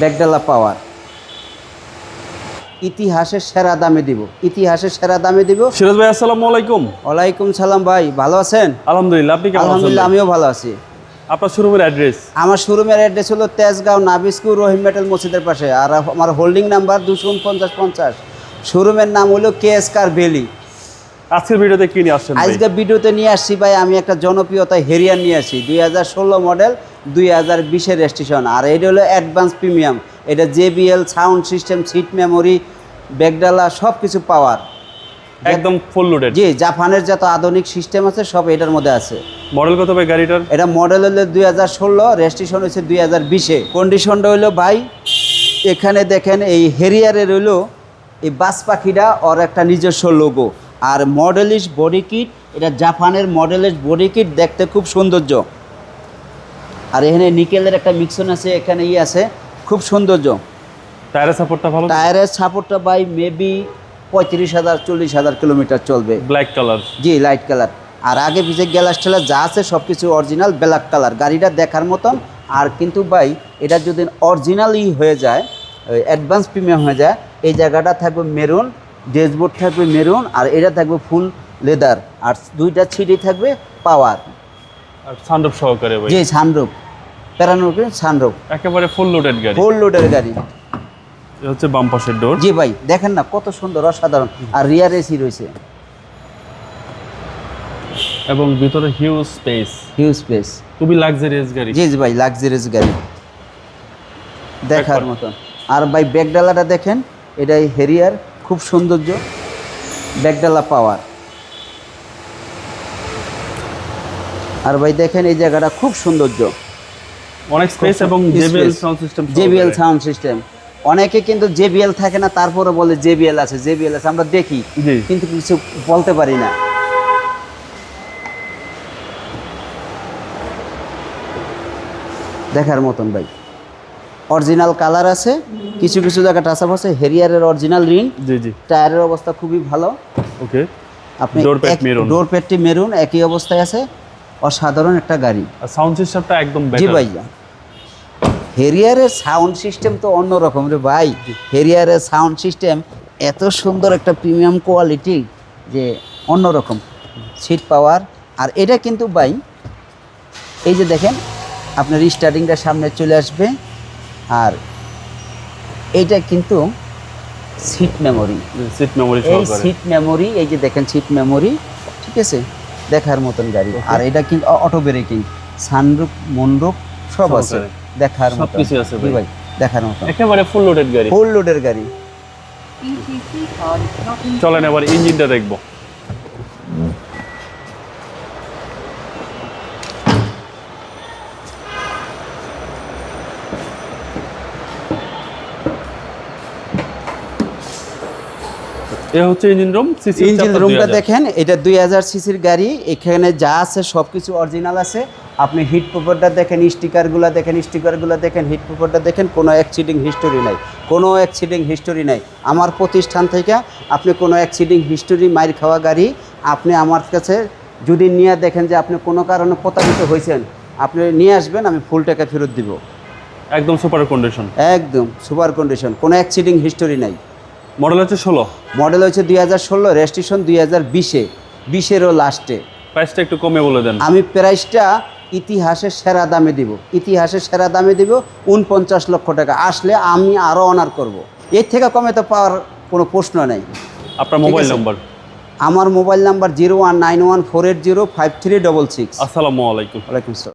ব্যাগডালা পাওয়ার। ইতিহাসের সেরা দামে দিব। ইতিহাসের সেরা দামে দিব। সিরাজ ভাই আসসালামু আলাইকুম। ওয়ালাইকুম সালাম ভাই ভালো আছেন? আলহামদুলিল্লাহ আপনি কেমন আলহামদুলিল্লাহ আমিও ভালো আছি। আপনার শোরুমের অ্যাড্রেস? আমার শোরুমের অ্যাড্রেস হলো তেজগাঁও নাবিস্কু রহিম মেটাল মসজিদের পাশে। আর আমার হোল্ডিং নাম্বার দুশো উনপঞ্চাশ পঞ্চাশ। শোরুমের নাম হলো কে এস কার ভ্যালি। আজকের ভিডিওতে কি নিয়ে আসছেন? আজকে ভিডিওতে নিয়ে আসছি ভাই আমি একটা জনপ্রিয়তা হেরিয়ার নিয়ে আসি দুই হাজার ষোলো মডেল দুই হাজার বিশের রেজিস্ট্রেশন। আর এটা হলো অ্যাডভান্স প্রিমিয়াম। এটা JBL sound system seat memory ব্যাগডালা সব কিছু পাওয়ার। একদম ফুল লোডেড জি জাপানের যত আধুনিক সিস্টেম আছে সব এটার মধ্যে আছে। মডেল কত ভাই গাড়িটার? এটা মডেল হলো দুই হাজার ষোলো রেজিস্ট্রেশন হয়েছে দুই হাজার বিশে। কন্ডিশনটা হইল ভাই এখানে দেখেন এই হেরিয়ারের হইল এই বাস পাখিটা ওর একটা নিজস্ব লোগো আর মডেলিশ বডি কিট এটা জাপানের মডেলিশ বডি কিট দেখতে খুব সৌন্দর্য। আর এখানে নিকেলের একটা মিক্সন আছে এখানে ই আছে। খুব সৌন্দর্য। টায়ারের সাপোর্টটা ভালো? টায়ারের সাপোর্টটা ভাই মেবি পঁয়ত্রিশ হাজার চল্লিশ হাজার কিলোমিটার চলবে। Black colour G light colour আর আগে পিছে গ্যালাস টেলার যা আছে সব কিছু অরিজিনাল ব্ল্যাক কালার গাড়িটা দেখার মতন। আর কিন্তু ভাই এটা যদি অরিজিনালই হয়ে যায় অ্যাডভান্স প্রিমিয়াম হয়ে যায় এই জায়গাটা থাকবে মেরুন ড্যাশবোর্ড থাকবে মেরুন আর এটা থাকবে ফুল লেদার আর দুইটা ছিটি থাকবে পাওয়ার সানরুফ সহকারে ভাই? জি সানরুপ। Panoramic sunroof. একেবারে ফুল লোডেড গাড়ি। ফুল লোডের গাড়ি। হচ্ছে বাম পাশের ডোর জি ভাই দেখেন না কত সুন্দর অসাধারণ। আর রিয়ার এসি রয়েছে। এবং ভিতরে হিউজ স্পেস হিউজ স্পেস খুবই লাক্সারিয়াস গাড়ি। জি জি ভাই লাক্সারিয়াস গাড়ি। দেখার মতন আর ভাই ব্যাগডালাটা দেখেন এটাই হেরিয়ার খুব সৌন্দর্য। ব্যাগডালা পাওয়ার আর ভাই দেখেন এই জায়গাটা খুব সৌন্দর্য। অনেক স্পেস এবং JBL sound system JBL sound system অনেকে কিন্তু জেবিএল থাকে না তারপরে বলে জেবিএল আছে জেবিএল আছে আমরা দেখি। কিন্তু কিছু বলতে পারি না। দেখার মতন ভাই। অরিজিনাল কালার আছে কিছু কিছু জায়গা টাচাপ আছে হেরিয়ারের অরিজিনাল রিং জি জি। টায়ারের অবস্থা খুবই ভালো। ওকে আপনি Door pad maroon। ডোর প্যাডটি মেরুন একই অবস্থায় আছে। অসাধারণ একটা গাড়ি। সাউন্ড সিস্টেমটা একদম জি ভাইয়া। হেরিয়ারের সাউন্ড সিস্টেম তো অন্যরকম রে ভাই। হেরিয়ারের সাউন্ড সিস্টেম এত সুন্দর একটা প্রিমিয়াম কোয়ালিটি যে অন্যরকম সিট পাওয়ার আর এটা কিন্তু ভাই এই যে দেখেন আপনার স্টার্টিংটা সামনে চলে আসবে। আর এইটা কিন্তু সিট মেমোরি সিট মেমোরি এই সিট মেমোরি এই যে দেখেন সিট মেমোরি ঠিক আছে? দেখার মতন গাড়ি। আর এটা কি অটো ব্রেকিং সানরুপ মনরুপ সব আছে। দেখার মতন। সবকিছু আছে ভাই। দেখার মতন। একেবারে ফুল লোডেড গাড়ি। ফুল লোডের গাড়ি। চলেন এবার ইঞ্জিনটা দেখব। এ হচ্ছে ইঞ্জিন রুম ইঞ্জিন রুমটা দেখেন এটা দুই হাজার সিসির গাড়ি এখানে যা আছে সব কিছু অরিজিনাল আছে। আপনি হিট পেপারটা দেখেন স্টিকারগুলো দেখেন স্টিকারগুলো দেখেন হিট পেপারটা দেখেন কোনো অ্যাক্সিডিং হিস্টোরি নাই। কোনো অ্যাক্সিডিং হিস্টোরি নাই। আমার প্রতিষ্ঠান থেকে আপনি কোনো অ্যাক্সিডিং হিস্টোরি মাইর খাওয়া গাড়ি আপনি আমার কাছে যদি নিয়ে দেখেন যে আপনি কোনো কারণে প্রতারিত হয়েছেন আপনি নিয়ে আসবেন আমি ফুল টাকা ফেরত দিব। একদম সুপার কন্ডিশন একদম সুপার কন্ডিশন কোনো অ্যাক্সিডিং হিস্টোরি নাই। মডেল হচ্ছে ষোলো। মডেল হচ্ছে দুই হাজার ষোলো রেজিস্ট্রেশন দুই হাজার বিশে বিশেরও লাস্টে। প্রাইসটা একটু কমে বলে দেন। আমি প্রাইসটা ইতিহাসের সেরা দামে দিব। ইতিহাসের সেরা দামে দিব উনপঞ্চাশ লক্ষ টাকা। আসলে আমি আরও অনার করব। এর থেকে কমে তো পাওয়ার কোনো প্রশ্ন নেই। আপনার মোবাইল। নাম্বার? আমার mobile number zero one nine one four eight zero five three double six. আসসালামু আলাইকুম। ওয়ালাইকুম আসসালাম।